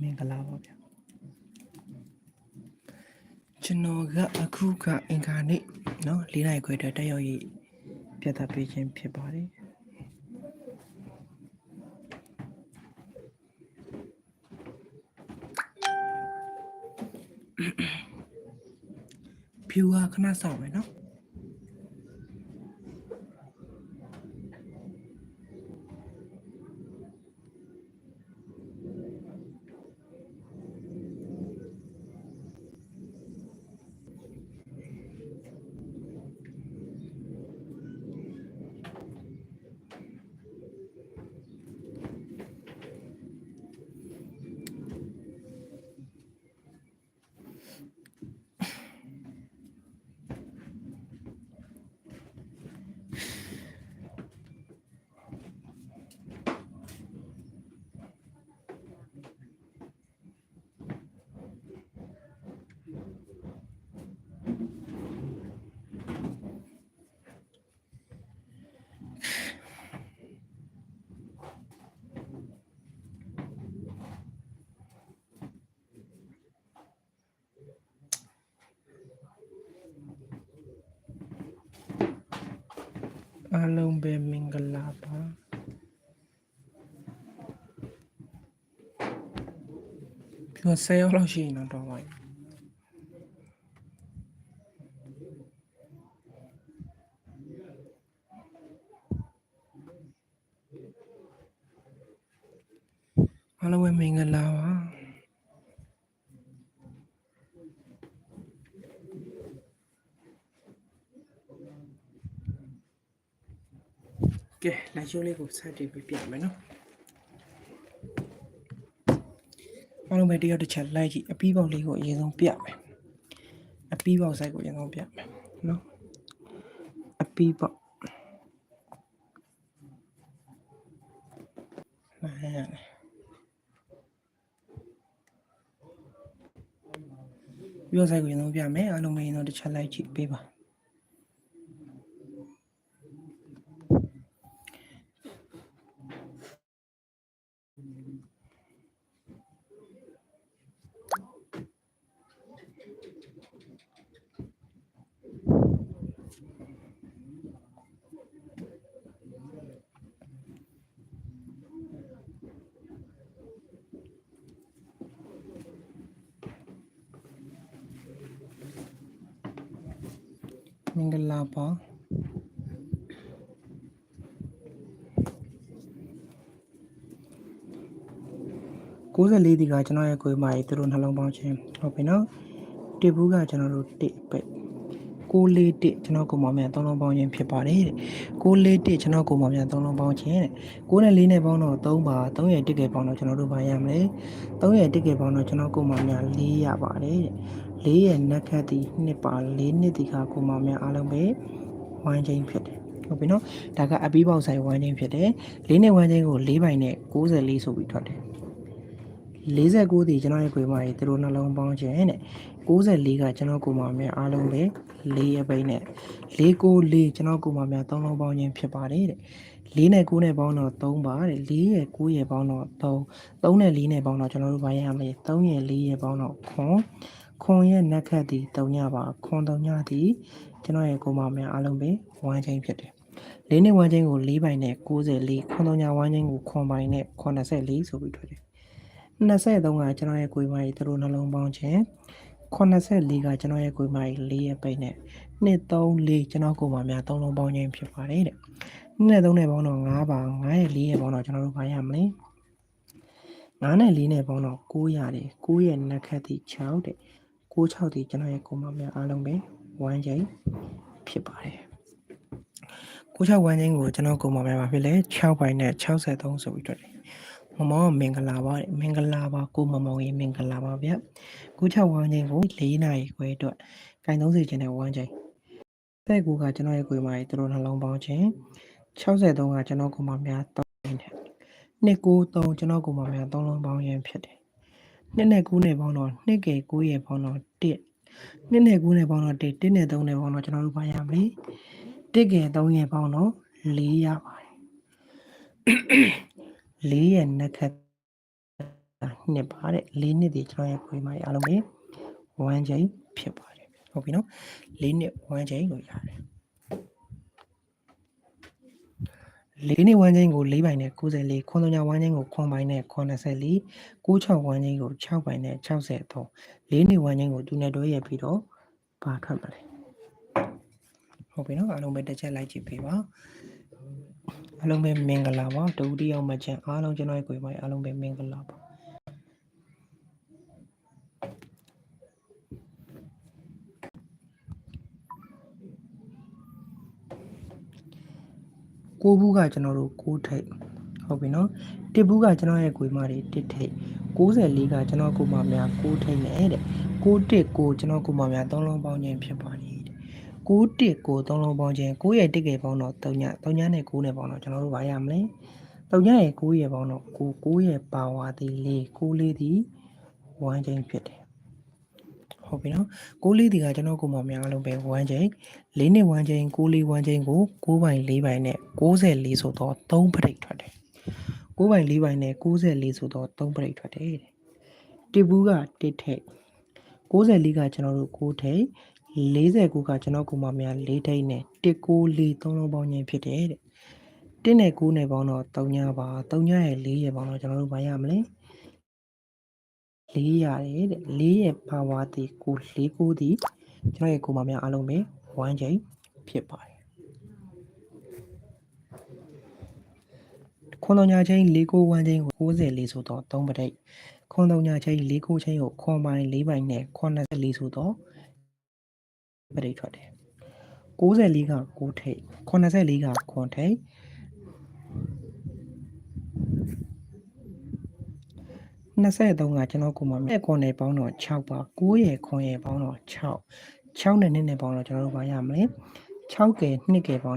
မင်္ဂလာပါဗျာကျွန်တော်ကအခုကအင်္ဂါနေ့နော်၄နိုင်ခွဲတက်တက်ရောက်ရေးပြသပေးခြင်းဖြစ်ပါတယ်ဖြူဟာခဏဆောင်မယ်နော် အားလုံးပဲမင်္ဂလာပါဖြူက10ရောက်လောက်ရှိရင်တော့တော့ပါပြီအားလုံးပဲမင်္ဂလာပါ ကဲလာရှိုးလေးကိုစတင်ပြပြမယ်နော်အားလုံးပဲတယောက်တစ်ချက်လိုက်ကြည့်အပီးပေါက်လေးကိုအရင်ဆုံးပြမယ်အပီးပေါက်ဆိုင်ကိုအရင်ဆုံးပြမယ်နော်အပီးပေါက်နားရတယ်ပြောဆိုင်ကိုအရင်ဆုံးပြမယ်အားလုံးပဲအရင်ဆုံးတစ်ချက်လိုက်ကြည့်ပေးပါ မင်္ဂလာပါ94ဒီကကျွန်တော်ရဲ့ကိုယ်မကြီးသူတို့နှလုံးပေါင်းခြင်းဟုတ်ပြီနော်တစ်ဘူးကကျွန်တော်တို့တစ်ပိတ်641ကျွန်တော်ကိုယ်မမြန်သုံးလုံးပေါင်းခြင်းဖြစ်ပါတယ်တဲ့641ကျွန်တော်ကိုယ်မမြန်သုံးလုံးပေါင်းခြင်းတဲ့9နဲ့4နဲ့ပေါင်းတော့3ပါ3ရဲ့တစ်ကယ်ပေါင်းတော့ကျွန်တော်တို့ဘာရမလဲ3ရဲ့တစ်ကယ်ပေါင်းတော့ကျွန်တော်ကိုယ်မမြန်4ရပါတယ်တဲ့ 4ရဲ့နက်ခတ်ဒီ2ပါ4နှစ်ဒီကကိုယ်မမြန်အားလုံးပဲဝိုင်းခြင်းဖြစ်တယ်ဟုတ်ပြီနော်ဒါကအပီးပေါက်ဆိုင်ဝိုင်းခြင်းဖြစ်တယ်၄နဲ့ဝိုင်းခြင်းကို၄ပိုင်နဲ့94ဆိုပြီးထွက်တယ်49ဒီကျွန်တော်ရဲ့ကိုယ်မကြီးသူတို့နှလုံးပေါင်းခြင်းတဲ့94ကကျွန်တော်ကိုယ်မများအားလုံးပဲ4အပိတ်နဲ့494ကျွန်တော်ကိုယ်မများ3လုံးပေါင်းခြင်းဖြစ်ပါတယ်တဲ့4နဲ့9နဲ့ပေါင်းတော့3ပါတဲ့4ရဲ့9ရဲ့ပေါင်းတော့3 3နဲ့4နဲ့ပေါင်းတော့ကျွန်တော်တို့ဘာရမလဲ3ရဲ့4ရဲ့ပေါင်းတော့ခွန် ခွန်ရဲ့နက်ခတ်ဒီ3ညပါခွန်3ညဒီကျွန်တော်ရဲ့ကိုယ်မများအားလုံးပဲဝိုင်းခြင်းဖြစ်တယ်လေးနဲ့ဝမ်းချင်းကို၄ပိုင်နဲ့94ခွန်3ညဝမ်းချင်းကိုခွန်ပိုင်နဲ့84ဆိုပြီးထွက်တယ်23ကကျွန်တော်ရဲ့ကိုယ်မကြီးသူတို့နှလုံးပေါင်းခြင်း84ကကျွန်တော်ရဲ့ကိုယ်မကြီး4ရဲ့ပိတ်နဲ့234ကျွန်တော်ကိုယ်မများ3လုံးပေါင်းခြင်းဖြစ်ပါတယ်တဲ့2နဲ့3နဲ့ပေါင်းတော့5ပါ9ရဲ့4ရဲ့ပေါင်းတော့ကျွန်တော်တို့ဘာရမလဲ9နဲ့4နဲ့ပေါင်းတော့9ရတယ်9ရဲ့နက်ခတ်တိ6တဲ့ 96ဒီကျွန်တော်ရဲ့ကိုယ်မများအားလုံးပဲ1ချိန်ဖြစ်ပါတယ်96ဝမ်းချင်းကိုကျွန်တော်ကိုယ်မများပါဖြစ်လဲ6ပိုင်းနဲ့63ဆိုပြီးတွေ့တယ်မမောင်မင်္ဂလာပါတဲ့မင်္ဂလာပါကိုမမောင်ရေမင်္ဂလာပါဗျကို6ဝမ်းချင်းကို4နာရီခွဲအတွက်ကင်30ကျင်းတဲ့ဝမ်းချင်းတဲ့ကူကကျွန်တော်ရဲ့ကိုယ်မကြီးသူတို့နှလုံးပေါင်းခြင်း63ကကျွန်တော်ကိုယ်မများ3နဲ့293ကျွန်တော်ကိုယ်မများ3လုံးပေါင်းရင်ဖြစ်တယ် နှစ်နဲ့9နဲ့ပေါင်းတော့နှစ်ကယ်9ရဲ့ပေါင်းတော့1နှစ်နဲ့9နဲ့ပေါင်းတော့1 1နဲ့3နဲ့ပေါင်းတော့ကျွန်တော်တို့ဘာရမလဲ1ကယ်3ရဲ့ပေါင်းတော့4ရပါတယ်4ရဲ့နက်ခတ်နှစ်ပါတဲ့၄နှစ်ဒီကျွန်တော်ရဲ့ကိုယ်မကြီးအားလုံးပဲ1ချိန်ဖြစ်ပါတယ်ဟုတ်ပြီနော်၄နှစ်1ချိန်ကိုရတယ် ၄နှစ်1ချိန်ကို၄ပိုင်နဲ့94ခွန်3ည1ချိန်ကိုခွန်ပိုင်နဲ့84 96 1ချိန်ကို6ပိုင်နဲ့63၄နှစ်1ချိန်ကိုသူနဲ့တွဲရပြီးတော့ပါထွက်ပါလေဟုတ်ပြီနော်အားလုံးပဲတစ်ချက်လိုက်ကြည့်ပေးပါအားလုံးပဲမင်္ဂလာပါဒုတိယမချန်အားလုံးကျွန်တော်ရဲ့ကိုယ်မကြီးအားလုံးပဲမင်္ဂလာပါ ကိုဘူးကကျွန်တော်တို့6ထိပ်ဟုတ်ပြီနော်တစ်ဘူးကကျွန်တော်ရဲ့ကိုယ်မတွေတစ်ထိပ်94ကကျွန်တော်ကိုယ်မများ6ထိပ်နဲ့တဲ့61ကိုကျွန်တော်ကိုယ်မများ3လုံးပေါင်းခြင်းဖြစ်ပါတယ်တဲ့61ကို3လုံးပေါင်းခြင်း9ရဲ့တစ်ကယ်ပေါင်းတော့3ည3ညနဲ့9နဲ့ပေါင်းတော့ကျွန်တော်တို့ဘာရမလဲ3ညရဲ့9ရဲ့ပေါင်းတော့9 9ရဲ့ပါဝါသည်4 9လေးသည်1ချင်းဖြစ်တယ် ဟုတ်ပြီနော်6လေးဒီကကျွန်တော်ကိုယ်မများအားလုံးပဲ1ချင်း4နဲ့1ချင်း6လေး1ချင်းကို9ပိုင်4ပိုင်နဲ့94ဆိုတော့3ပရိတ်ထွက်တယ်9ပိုင်4ပိုင်နဲ့94ဆိုတော့3ပရိတ်ထွက်တယ်တဲ့တစ်ဘူးကတစ်ထက်94ကကျွန်တော်တို့9ထိပ်49ကကျွန်တော်ကိုယ်မများ4ထိပ်နဲ့194 3လုံးပေါင်းခြင်းဖြစ်တယ်တဲ့1နဲ့9နဲ့ပေါင်းတော့3ညပါ3ညရဲ့4ရဲ့ပေါင်းတော့ကျွန်တော်တို့ဘာရမလဲ 4ရတယ်တဲ့4ရဲ့ပါဝါတီကို4 9ဒီကျွန်တော်ရဲ့ကိုယ်မများအားလုံးပဲ1ချိန်ဖြစ်ပါတယ်ခွန်တော်ညာချင်း၄ကို1ချင်းကို94ဆိုတော့3ပဋိတ်ခွန်တော်ညာချင်း၄ကိုချင်းကိုခွန်ပိုင်း၄ပိုင်းနဲ့94ဆိုတော့ပဋိတ်ထွက်တယ်94က9ထိပ်94ကခွန်ထိပ် 23ကကျွန်တော်ကိုမှမဲ့ခွန်နဲ့ပေါင်းတော့6ပါ9ရဲ့ခွန်ရဲ့ပေါင်းတော့6 6နဲ့2နဲ့ပေါင်းတော့ကျွန်တော်တို့ဘာရမလဲ6ကဲ2ကဲပေါင်း